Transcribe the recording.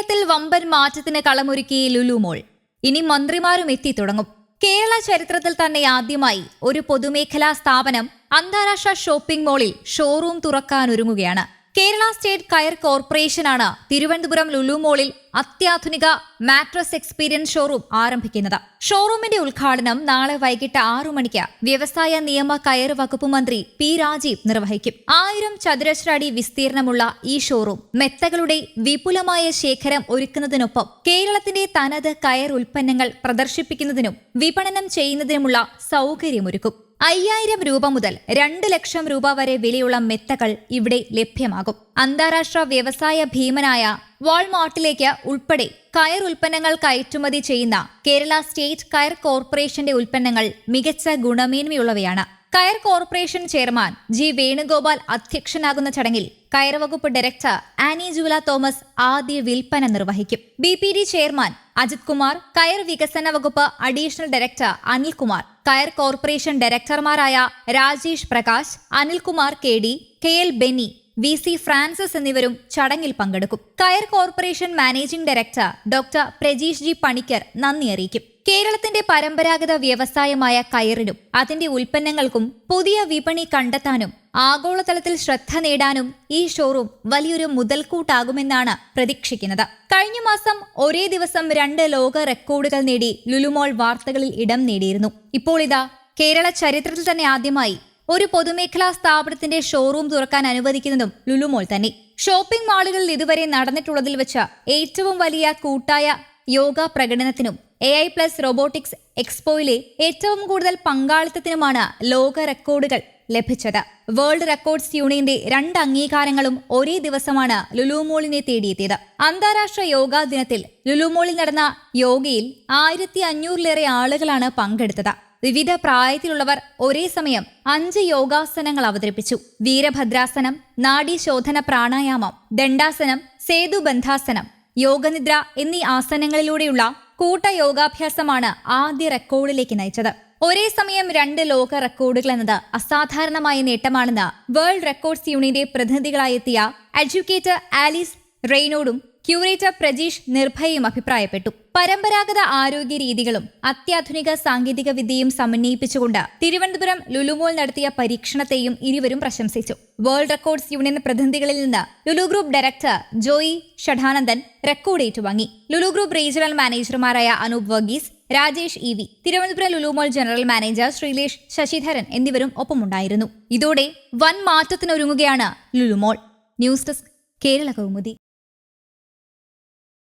കേരളത്തിൽ വമ്പൻ മാറ്റത്തിന് കളമൊരുക്കി ലുലുമോൾ ഇനി മന്ത്രിമാരും എത്തി തുടങ്ങും. കേരള ചരിത്രത്തിൽ തന്നെ ആദ്യമായി ഒരു പൊതുമേഖലാ സ്ഥാപനം അന്താരാഷ്ട്ര ഷോപ്പിംഗ് മോളിൽ ഷോറൂം തുറക്കാനൊരുങ്ങുകയാണ്. കേരള സ്റ്റേറ്റ് കയർ കോർപ്പറേഷനാണ് തിരുവനന്തപുരം ലുലു മോളിൽ അത്യാധുനിക മാട്രസ് എക്സ്പീരിയൻസ് ഷോറൂം ആരംഭിക്കുന്നത്. ഷോറൂമിന്റെ ഉദ്ഘാടനം നാളെ വൈകിട്ട് ആറു മണിക്ക് വ്യവസായ നിയമ കയർ വകുപ്പ് മന്ത്രി പി രാജീവ് നിർവഹിക്കും. ആയിരം ചതുരശ്ര അടി വിസ്തീർണമുള്ള ഈ ഷോറൂം മെത്തകളുടെ വിപുലമായ ശേഖരം ഒരുക്കുന്നതിനൊപ്പം കേരളത്തിന്റെ തനത് കയർ ഉൽപ്പന്നങ്ങൾ പ്രദർശിപ്പിക്കുന്നതിനും വിപണനം ചെയ്യുന്നതിനുമുള്ള സൗകര്യമൊരുക്കും. അയ്യായിരം രൂപ മുതൽ രണ്ട് ലക്ഷം രൂപ വരെ വിലയുള്ള മെത്തകൾ ഇവിടെ ലഭ്യമാകും. അന്താരാഷ്ട്ര വ്യവസായ ഭീമനായ വാൾമാർട്ടിലേക്ക് ഉൾപ്പെടെ കയർ ഉൽപ്പന്നങ്ങൾ കയറ്റുമതി ചെയ്യുന്ന കേരള സ്റ്റേറ്റ് കയർ കോർപ്പറേഷന്റെ ഉൽപ്പന്നങ്ങൾ മികച്ച ഗുണമേന്മയുള്ളവയാണ്. കയർ കോർപ്പറേഷൻ ചെയർമാൻ ജി വേണുഗോപാൽ അധ്യക്ഷനാകുന്ന ചടങ്ങിൽ കയർവകുപ്പ് ഡയറക്ടർ ആനി ജൂല തോമസ് ആദ്യ വിൽപ്പന നിർവഹിക്കും. B P D chairman Ajith Kumar കയർ വികസന വകുപ്പ് അഡീഷണൽ ഡയറക്ടർ അനിൽകുമാർ. കയർ corporation ഡയറക്ടർമാരായ Rajesh Prakash Anilkumar K D K L Benny V C Francis എന്നിവരും ചടങ്ങിൽ പങ്കെടുക്കും. കയർ corporation managing director doctor Prajeesh G Panicker നന്ദി അറിയിക്കും. കേരളത്തിന്റെ പരമ്പരാഗത വ്യവസായമായ കയറിനും അതിന്റെ ഉൽപ്പന്നങ്ങൾക്കും പുതിയ വിപണി കണ്ടെത്താനും ആഗോളതലത്തിൽ ശ്രദ്ധ നേടാനും ഈ ഷോറൂം വലിയൊരു മുതൽക്കൂട്ടാകുമെന്നാണ് പ്രതീക്ഷിക്കുന്നത്. കഴിഞ്ഞ മാസം ഒരേ ദിവസം രണ്ട് ലോക റെക്കോർഡുകൾ നേടി ലുലുമോൾ വാർത്തകളിൽ ഇടം നേടിയിരുന്നു. ഇപ്പോൾ ഇതാ കേരള ചരിത്രത്തിൽ തന്നെ ആദ്യമായി ഒരു പൊതുമേഖലാ സ്ഥാപനത്തിന്റെ ഷോറൂം തുറക്കാൻ അനുവദിക്കുന്നതും ലുലുമോൾ തന്നെ. ഷോപ്പിംഗ് മാളുകളിൽ ഇതുവരെ നടന്നിട്ടുള്ളതിൽ വെച്ച് ഏറ്റവും വലിയ കൂട്ടായ യോഗ പ്രകടനത്തിനും എ ഐ പ്ലസ് റോബോട്ടിക്സ് എക്സ്പോയിലെ ഏറ്റവും കൂടുതൽ പങ്കാളിത്തത്തിനുമാണ് ലോക റെക്കോർഡുകൾ ലഭിച്ചത്. വേൾഡ് റെക്കോർഡ്സ് യൂണിയന്റെ രണ്ട് അംഗീകാരങ്ങളും ഒരേ ദിവസമാണ് ലുലുമോളിനെ തേടിയെത്തിയത്. അന്താരാഷ്ട്ര യോഗാ ദിനത്തിൽ ലുലുമോളിൽ നടന്ന യോഗയിൽ ആയിരത്തി അഞ്ഞൂറിലേറെ ആളുകളാണ് പങ്കെടുത്തത്. വിവിധ പ്രായത്തിലുള്ളവർ ഒരേ സമയം അഞ്ച് യോഗാസനങ്ങൾ അവതരിപ്പിച്ചു. വീരഭദ്രാസനം നാഡീശോധന പ്രാണായാമം ദണ്ഡാസനം സേതുബന്ധാസനം യോഗനിദ്ര എന്നീ ആസനങ്ങളിലൂടെയുള്ള കൂട്ട യോഗാഭ്യാസമാണ് ആദ്യ റെക്കോർഡിലേക്ക് നയിച്ചത്. ഒരേ സമയം രണ്ട് ലോക റെക്കോർഡുകൾ എന്നത് അസാധാരണമായ നേട്ടമാണെന്ന് വേൾഡ് റെക്കോർഡ്സ് യൂണിയന്റെ പ്രതിനിധികളായെത്തിയ എഡ്യൂക്കേറ്റർ ആലീസ് റെയ്നോടും ക്യൂറേറ്റർ പ്രജീഷ് നിർഭയും അഭിപ്രായപ്പെട്ടു. പരമ്പരാഗത ആരോഗ്യ രീതികളും അത്യാധുനിക സാങ്കേതിക വിദ്യയും സമന്വയിപ്പിച്ചുകൊണ്ട് തിരുവനന്തപുരം ലുലുമോൾ നടത്തിയ പരീക്ഷണത്തെയും ഇരുവരും പ്രശംസിച്ചു. വേൾഡ് റെക്കോർഡ്സ് യൂണിയൻ പ്രതിനിധികളിൽ നിന്ന് Lulu group director Joy Shadanandan record ഏറ്റുവാങ്ങി. Lulu group regional മാനേജർമാരായ Anoop Varghese Rajesh E V Thiruvananthapuram Lulu Mall general manager Sreelesh Sasidharan എന്നിവരും ഒപ്പമുണ്ടായിരുന്നു. ഇതോടെ വൻ മാറ്റത്തിനൊരുങ്ങുകയാണ് Lulu Mall. News desk Kerala Kaumudi.